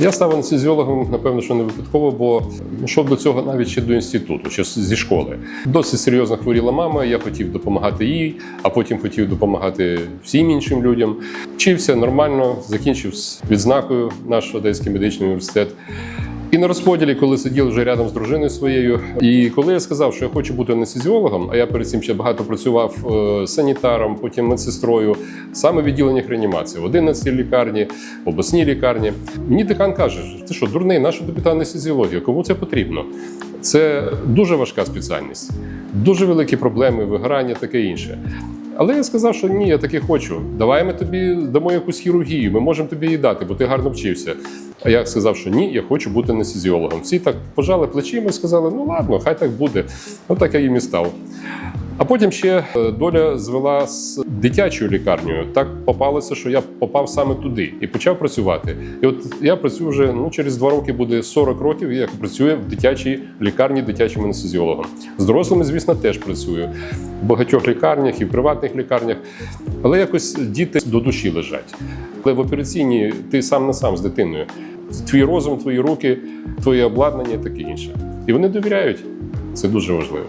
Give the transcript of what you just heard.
Я став анестезіологом, напевно, що не випадково, бо йшов до цього навіть ще до інституту, ще зі школи. Досить серйозно хворіла мама. Я хотів допомагати їй, а потім хотів допомагати всім іншим людям. Вчився нормально, закінчив з відзнакою наш Одеський медичний університет. І на розподілі, коли сидів вже рядом з дружиною своєю, і коли я сказав, що я хочу бути анестезіологом, а я перед цим ще багато працював е, санітаром, потім медсестрою, саме в відділеннях реанімації, в 11 лікарні, в обласній лікарні. Мені декан каже, ти що, дурний, наша та анестезіологія? Кому це потрібно? Це дуже важка спеціальність, дуже великі проблеми, вигорання, таке інше. Але я сказав, що ні, я таки хочу. Давай ми тобі дамо якусь хірургію, ми можемо тобі її дати, бо ти гарно вчився. А я сказав, що ні, я хочу бути анестезіологом. Всі так пожали плечима і сказали, ну ладно, хай так буде. Ну так я їм і став. А потім ще е, доля звела з дитячою лікарнею. Так попалося, що я попав саме туди і почав працювати. І от я працюю вже ну через два роки буде 40 років, як працюю в дитячій лікарні дитячим анестезіологом. З дорослими, звісно, теж працюю в багатьох лікарнях і в приватних лікарнях. Але якось діти до душі лежать. Але в операційній ти сам на сам з дитиною. Твій розум, твої руки, твоє обладнання, таке інше. І вони довіряють. Це дуже важливо.